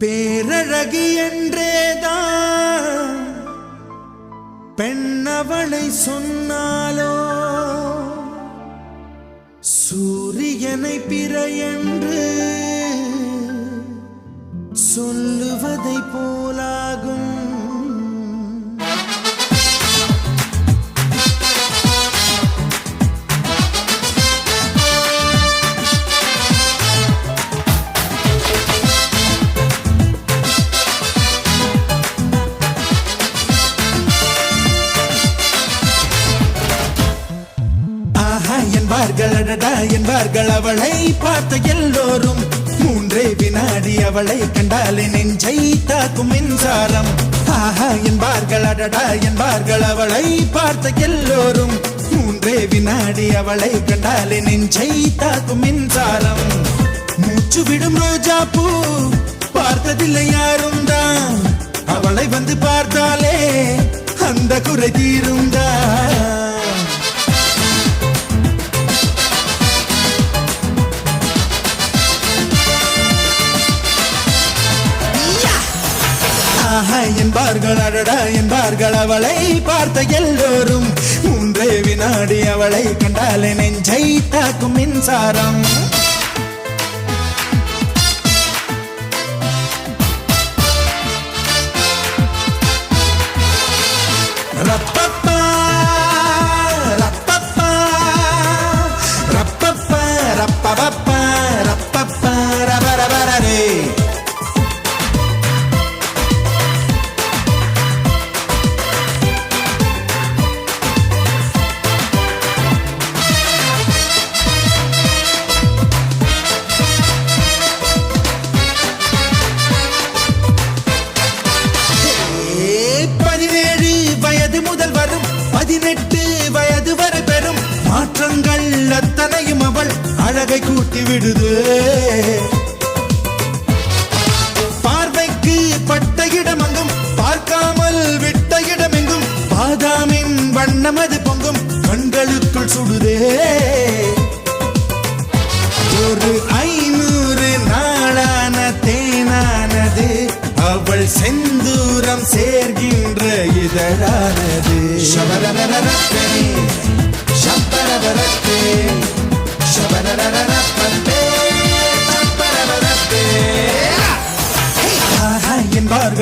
பேரழகி என்றேதான் பெண்ணவளை சொன்னாலோ? சூரியனை பிற என்று சொல்லுவதை போலாகும். என்பார்கள் என்பார்கள் அவளை பார்த்த எல்லோரும். மூன்றே வினாடி அவளை கண்டாலே நெஞ்சை தாக்கும் மின்சாரம். ஆஹா என்பார்கள் அடடா என்பார்கள் அவளை பார்த்த எல்லோரும். மூன்றே வினாடி அவளை கண்டாலே நெஞ்சை தாக்கும் மின்சாரம். மூச்சு விடும் ரோஜா பூ பார்த்ததில்லை யாரும் தான் அவளை வந்து பார்த்தாலே அந்த குறை தீரும் தான் என்பார்கள் அடடா என்பார்கள். அவளை பார்த்த எல்லோரும் மூன்றே வினாடி அவளை கண்டாலே நெஞ்சை தாக்கும் மின்சாரம்.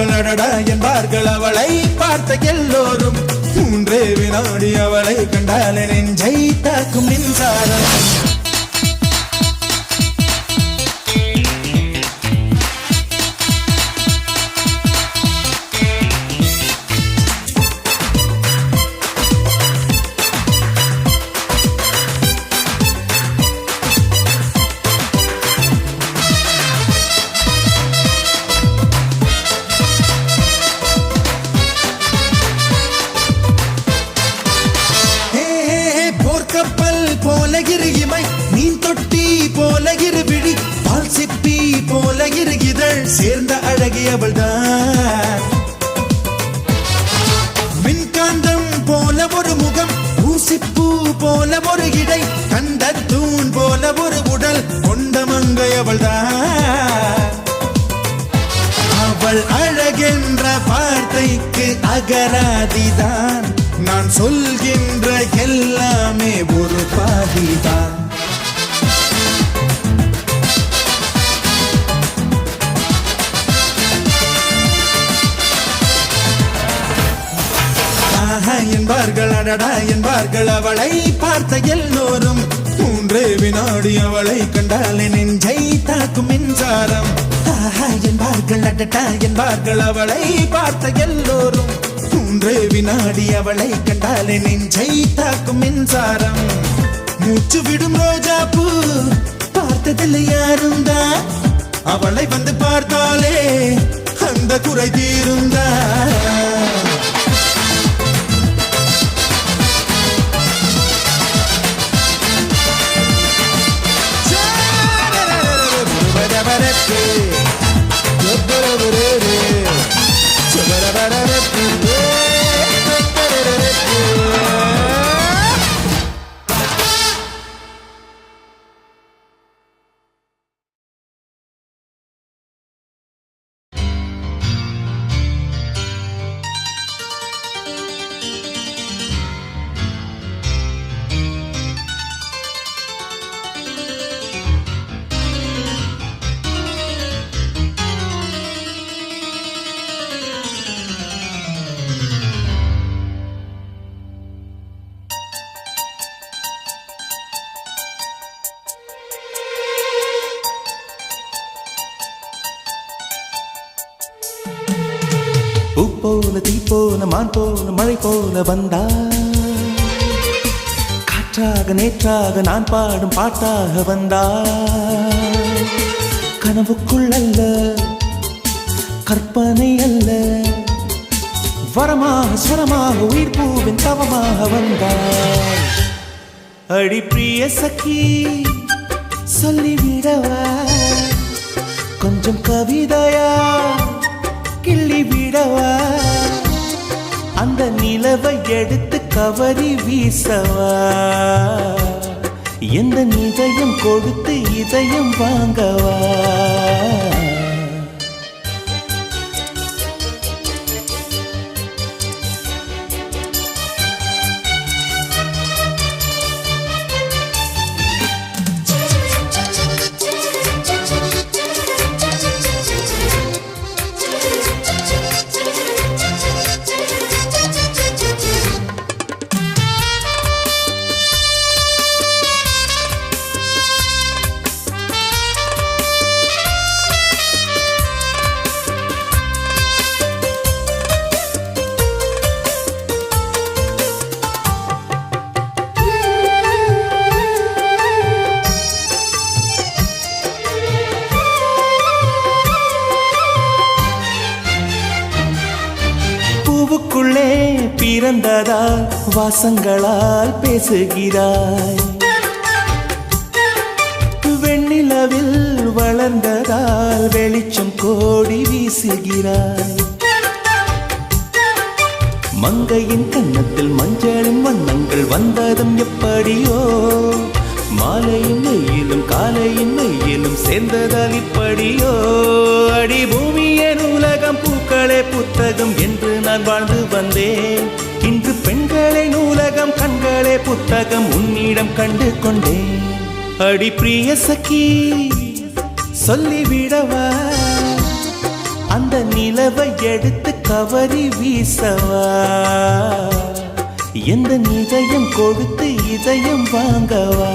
என்பார்கள் அடடா என்பார்கள் அவளை பார்த்த எல்லோரும் மூன்றே வினாடி அவளை கண்டாலே நெஞ்சை தாக்கும் மின்சாரம் போல ஒரு இடை கண்ட தூண் போல ஒரு உடல் கொண்ட மங்கை அவள் அழகென்ற வார்த்தைக்கு அகராதிதான். நான் சொல்கின்ற எல்லாமே ஒரு பாதிதான். என்பார்கள் அடடா என்பார்கள். அவளை பார்த்த எல்லோரும் மூன்றே வினாடி அவளை கண்டால் நெஞ்சை தாக்கும் மின்சாரம். என்பார்கள் அடடா என்பார்கள். அவளை பார்த்த எல்லோரும் மூன்றே வினாடி அவளை கண்டால் நெஞ்சை தாக்கும் மின்சாரம். மூச்சு விடும் ரோஜா பூ பார்த்ததில்லை யாரும் தான் அவளை வந்து பார்த்தாலே அந்த குறை தீருந்தா. போல தீ போல மான் போல மழை போல வந்தா காற்றாக நேற்றாக நான் பாடும் பாட்டாக வந்தா கனவுக்குள் அல்ல கற்பனை அல்ல. வரமாக ஸ்வரமாக உயிர் பூவின் தவமாக வந்தாள் அடி பிரிய சக்கி சொல்லிவிடவா? கொஞ்சம் கவிதையா? கிள்ளி விடவா? அந்த நிலவை எடுத்து கவரி வீசவா? எந்த நிதயம் கொடுத்து இதயம் வாங்கவா? பாசங்களால் பேசுகிறாய். வெண்ணிலவில் வளர்ந்ததால் வெளிச்சம் கோடி வீசுகிறாய். மங்கையின் கன்னத்தில் மஞ்சளின் வண்ணங்கள் வந்ததும் எப்படியோ. மாலையின் மெயிலும் காலையின் மெயிலும் சேர்ந்ததால் இப்படியோ. அடி பூமியின் உலகம் பூக்களே புத்தகம் என்று நான் வாழ்ந்து வந்தேன். புத்தகம் கண்களே புத்தகம் உன்னிடம் கண்டு கொண்டேன் அடி பிரிய சக்கி சொல்லிவிடவா அந்த நிலவை எடுத்து கவரி வீசவா? எந்த நிதயம் கொடுத்து இதயம் வாங்கவா?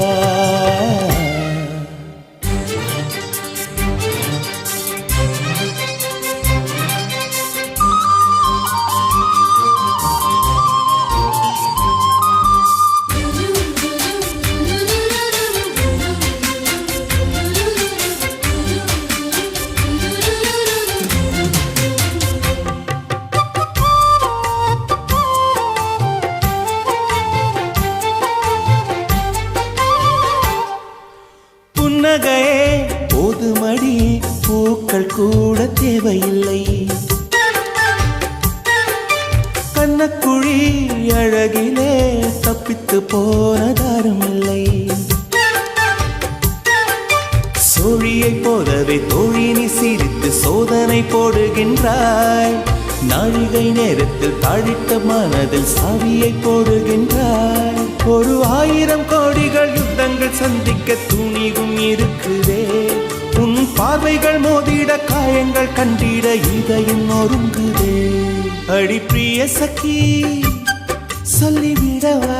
பார்வைகள் காயங்கள் கண்டிட இதயம் நொறுங்குதே. அடி பிரிய சக்கி சொல்லிவிடவா?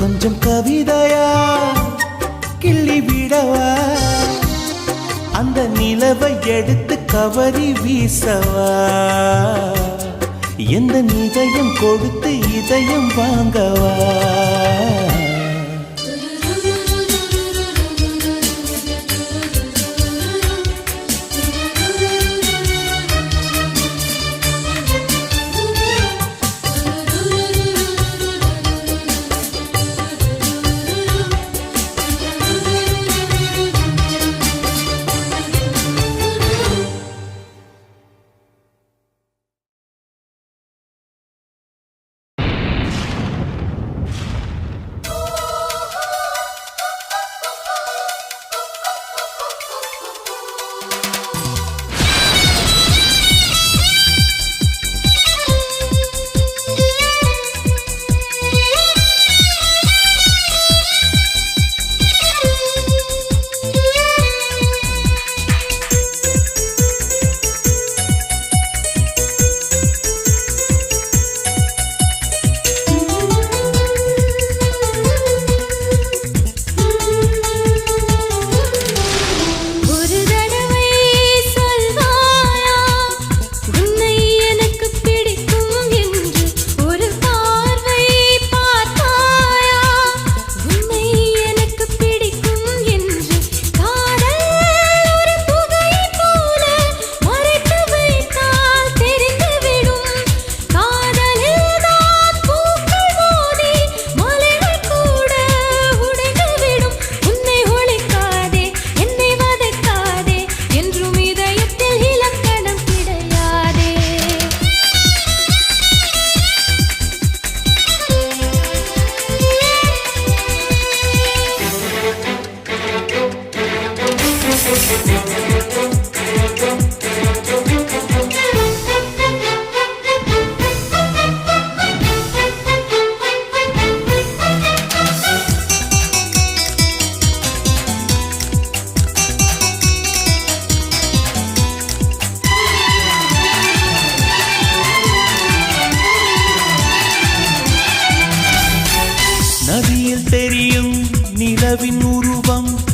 கொஞ்சம் கவிதையா கிள்ளி விடவா அந்த நிலவை எடுத்து கவரி வீசவா? எந்த நிதயம் கொடுத்து இதயம் வாங்கவா?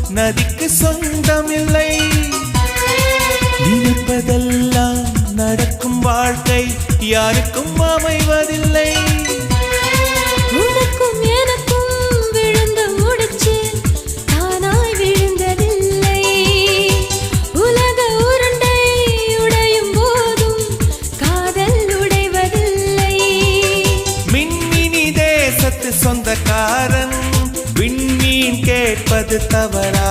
நதிக்கு சொந்தமில்லை. நினைப்பதெல்லாம் நடக்கும் வாழ்க்கை யாருக்கும் அமைவதில்லை. तबरा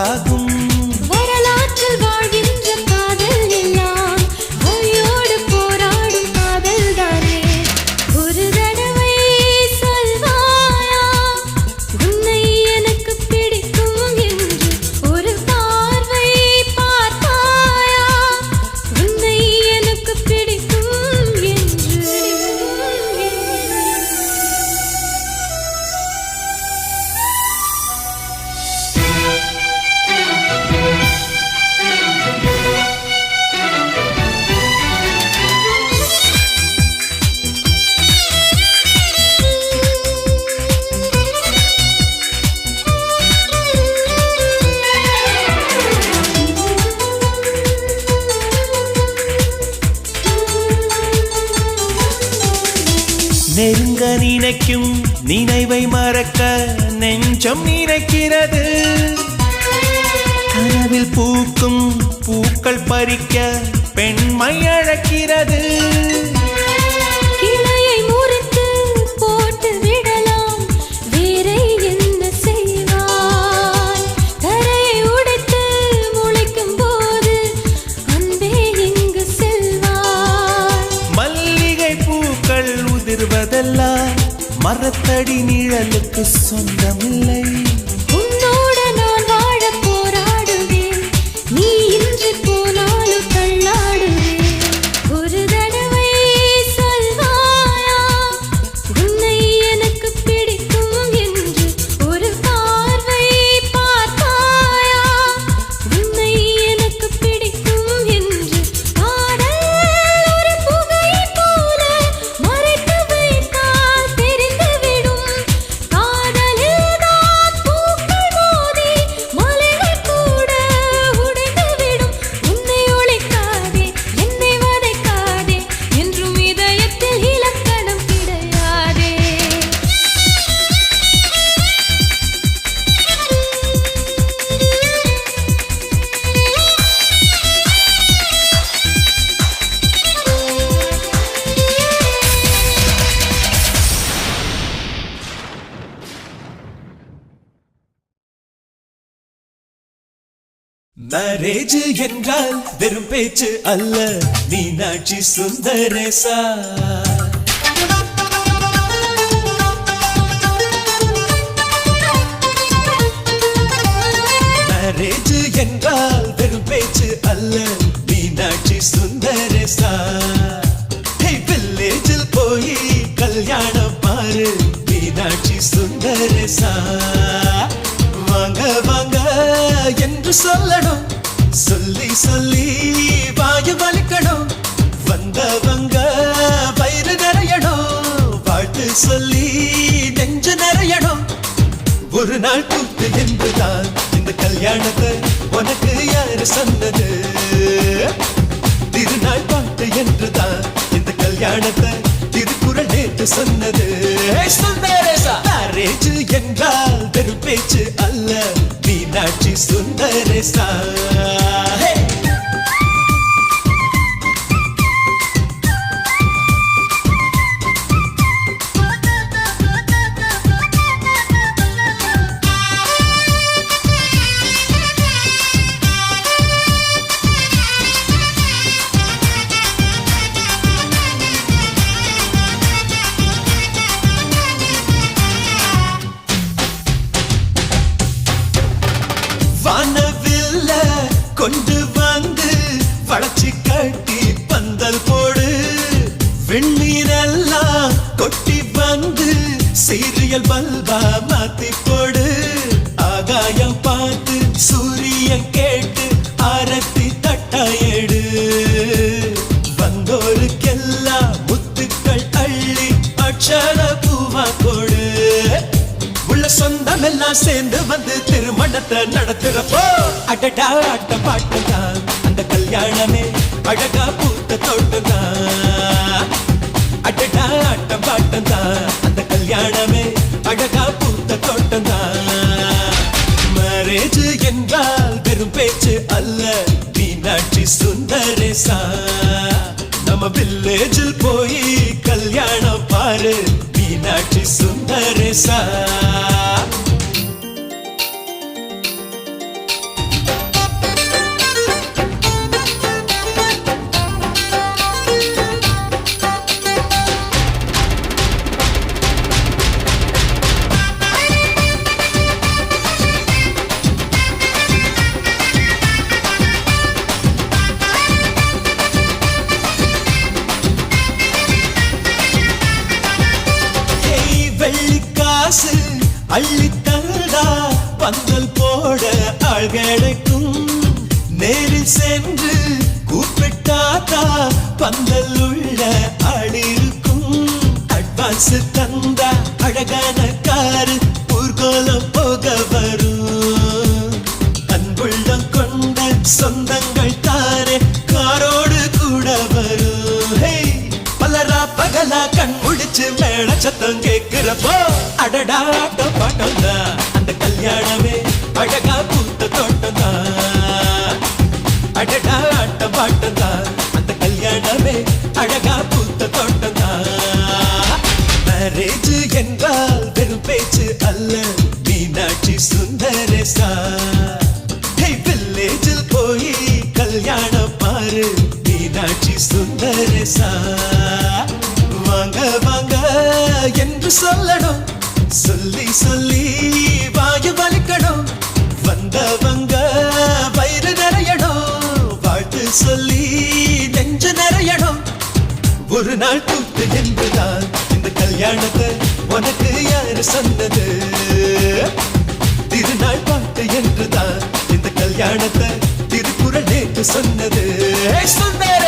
மரத்தடி நிழலுக்கு சொந்தமில்லை. மேரேஜ் என்றால் வெறும் பேச்சு அல்ல. மீனாட்சி சுந்தரேசா. மேரேஜ் என்றால் வெறும் பேச்சு அல்ல. மீனாட்சி சுந்தரேசா. வில்லேஜில் போய் கல்யாணம் பாரு. மீனாட்சி சுந்தரேசா. என்று சொல்லணும். சொல்லி சொல்லி வாயு வலிக்கணும். வந்தவங்க வயிறு நிறையணும். வாழ்த்து சொல்லி நெஞ்சு நிறையணும். ஒரு நாள் கூத்து என்றுதான் இந்த கல்யாணத்தை உனக்கு யாரு சொன்னது? திருநாள் பாட்டு என்றுதான் இந்த கல்யாணத்தை நேற்று சொன்னது. மேரேஜ் என்றால் வெறும் பேச்சு அல்ல. மீனாட்சி சுந்தரேசா. கொண்டு வந்து வளர்ச்சி கட்டி பந்தல் போடு. வெந்நீரெல்லாம் கொட்டி வந்து சீரியல் பல்பா மாத்தி போடு. ஆகாயம் பார்த்து சூரியன் எல்லாம் சேர்ந்து வந்து திருமணத்தை நடத்துறப்போ அடடா ஆட்ட பாட்டுதான் அந்த கல்யாணமே அழகா பூத்த தோட்டம்தான் அடடா ஆட்ட பாட்டுதான் அந்த கல்யாணமே அழகா பூத்த தோட்டம்தான் மேரேஜ் என்றால் வெறும் பேச்சு அல்ல மீனாட்சி சுந்தரேசா நம்ம வில்லேஜில் போய் கல்யாணம் பாரு மீனாட்சி சுந்தரேசா மேள சத்தம் கேட்கிறப்போ அடடா ஆட்டம் பாட்டம் தான் அந்த கல்யாணமே அழகா பூத்த தோட்டம் தான் அடடா ஆட்டம் பாட்டம் தான் அந்த கல்யாணமே அழகா பூத்த தோட்டம் தான் மேரேஜ் என்றால் வெறும் பேச்சு அல்ல மீனாட்சி சுந்தரேசா. வில்லேஜில் போய் கல்யாணம் பாரு மீனாட்சி சுந்தரேசா. என்று சொல்லணும். சொல்லி சொல்லி வாயு வலிக்கணும். வந்தவங்க வயிறு நிறையணும். வாழ்த்து சொல்லி நெஞ்சு நிறையணும். ஒரு நாள் கூத்து என்றுதான் இந்த கல்யாணத்தை உனக்கு யாரு சொன்னது? திருநாள் பாட்டு என்றுதான் இந்த கல்யாணத்தை திருக்குறள் நேற்று சொன்னது. சொன்னேன்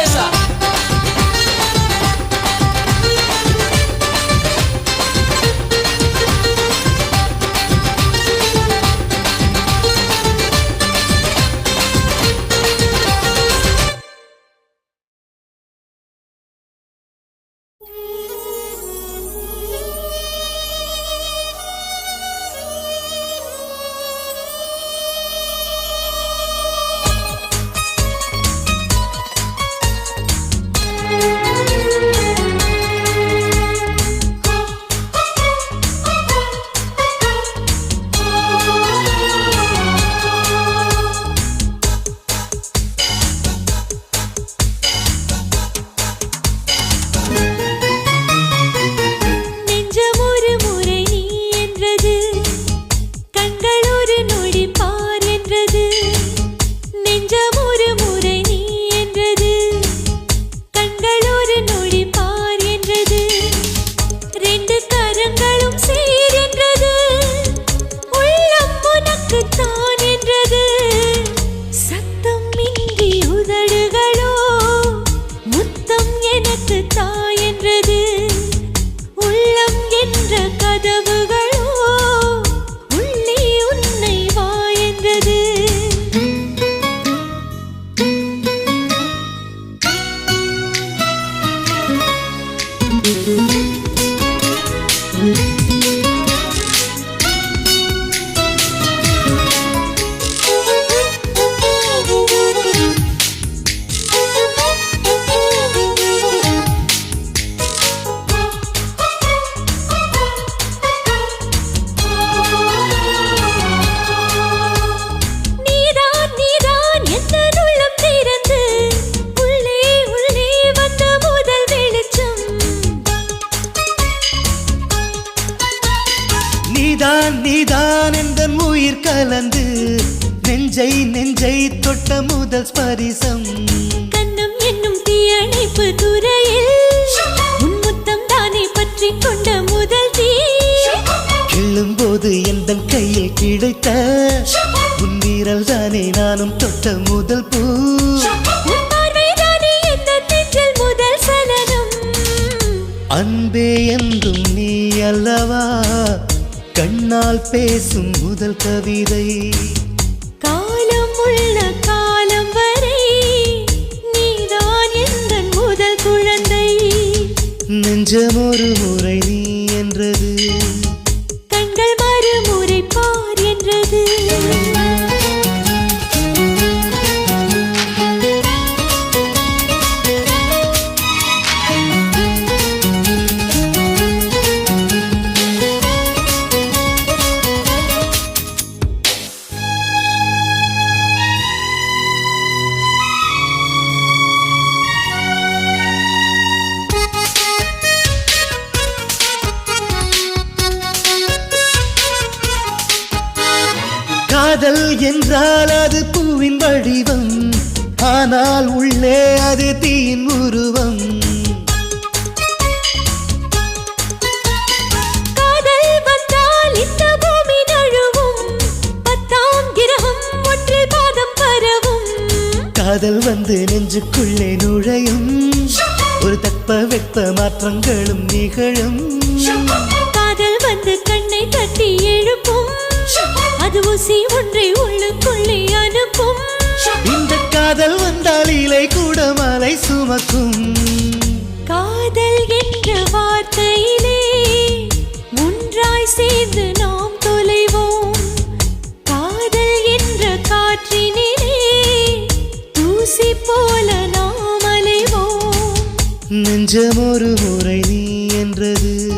அன்பே என்றும் நீ அல்லவா? கண்ணால் பேசும் முதல் கவிதை. காலம் உள்ள காலம் வரை நீதான் எந்த முதல் குழந்தை. நெஞ்சம் ஒரு முறை நீ என்றது. வடிவம் ஆனால் உள்ளே அது தீயின் உருவம். காதல் வந்து நெஞ்சுக்குள்ளே நுழையும் ஒரு தட்ப வெப்ப மாற்றங்களும் நிகழும். காதல் வந்து கண்ணை தட்டி எழுப்பும் அது ஊசி ஒன்றை உள்ளுக்குள்ளே அனுப்பும். காதல் வந்தால் இலை கூட மலை சுமக்கும். காதல் என்ற வார்த்தையிலே ஒன்றாய் சேர்ந்து நாம் தொலைவோம். காதல் என்ற காற்றினிலே தூசி போல நாம் அலைவோம். நெஞ்சம் ஒரு முறை நீ என்றது.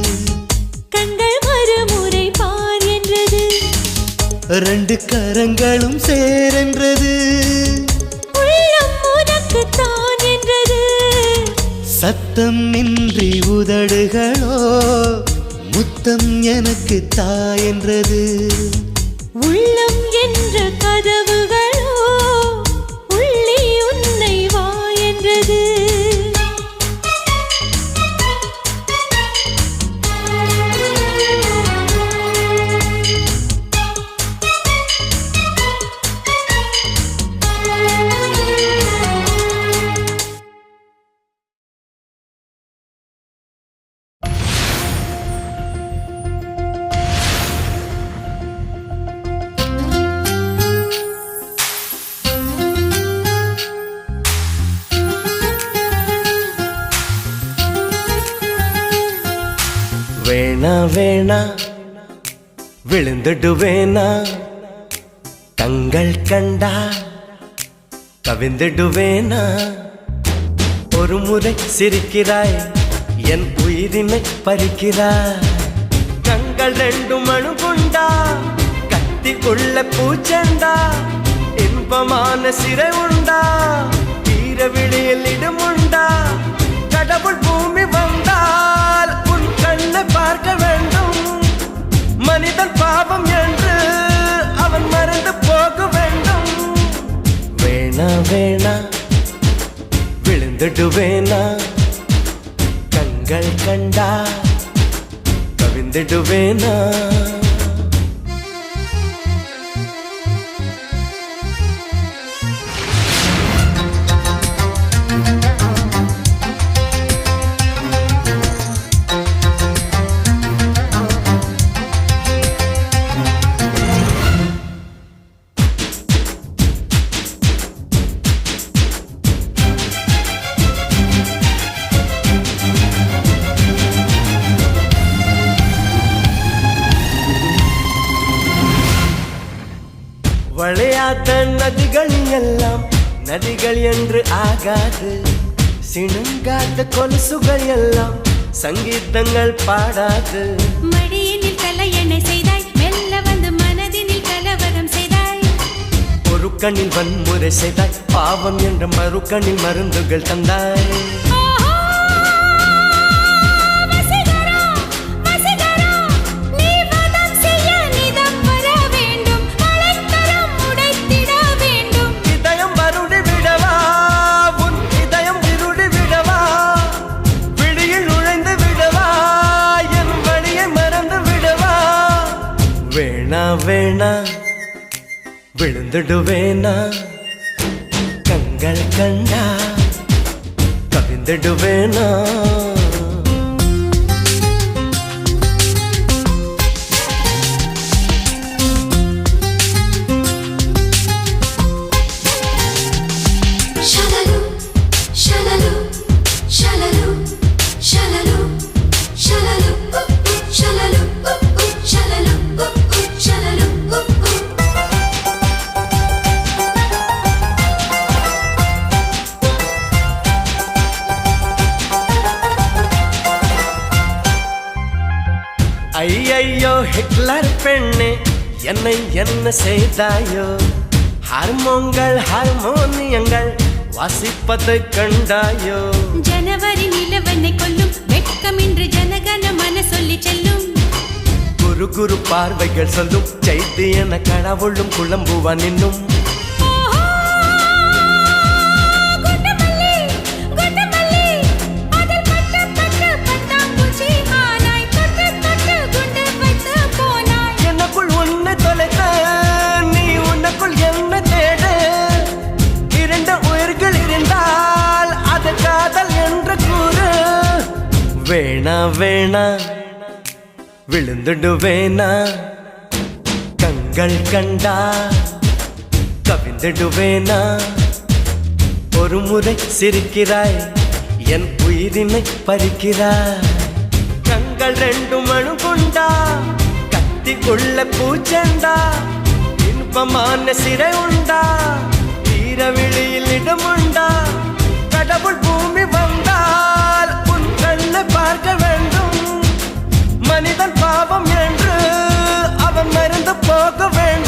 கண்கள் மறுமுறை பார் என்றது. ரெண்டு கரங்களும் சேரென்றது சத்தம் இன்றி உதடுகளோ? முத்தம் எனக்கு தாயென்றது உள்ளம் என்ற கதவுகள் வேணா வேணா. விழுந்துடுவேனா? தங்கள் கண்டா? கவிந்துடுவேனா ஒரு முறை சிரிக்கிறாய் என் உயிரினை பறிக்கிறாய். கண்கள் ரெண்டு மனு கொண்டா கத்தி உள்ள பூச்செண்டா இன்பமான சிறை உண்டா? தீர விழியில் இடமுண்டா? கடவுள் பூமி உன் பார்க்க வேண்டும். மனிதன் பாவம் என்று அவன் மறந்து போக வேண்டும். வேணா வேணா விழுந்துடுவேனா? கண்கள் கண்டா கவிந்துடுவேனா என்று ஆகாது. சிணுங்காத கொலுசுகள் எல்லாம் சங்கீதங்கள் பாடாது. மடியினில் தலையணை செய்தாய் மெல்ல வந்து மனதினில் கலவரம் செய்தாய். ஒரு கண்ணில் வன்முறை செய்தாய் பாவம் என்ற மறு கண்ணில் மருந்துகள் தந்தாய். விழுந்துடுவேனா ஐயையோ ஹிட்லர் பெண்ணே என்னை என்ன செய்தாயோ? ஹார்மோன்கள் ஹார்மோனியங்கள் வாசிப்பது கண்டாயோ? ஜனவரி நிலவனை கொல்லும் வெட்கமின்றி ஜனகன மன சொல்லி செல்லும். குரு குரு பார்வைகள் சொல்லும் செய்தி என கடவுளும் குழம்புவா நின்னும். வேணா விழுந்துடுவேனா? விழுந்துடு கண்கள் கண்டா கவிழ்ந்துடுவேனா? ஒரு முறை சிரிக்கிறாய் என் உயிரினை பறிக்கிறாய். கண்கள் ரெண்டு மணு கொண்டா கத்தி கொள்ள பூச்செண்டா இன்பமான சிறை உண்டா தீர விழியில் இடம் உண்டா கடவுள் பூமி என்ன பார்க்க வேண்டும். மனிதன் பாவம் என்று அவன் மருந்து போக வேண்டும்.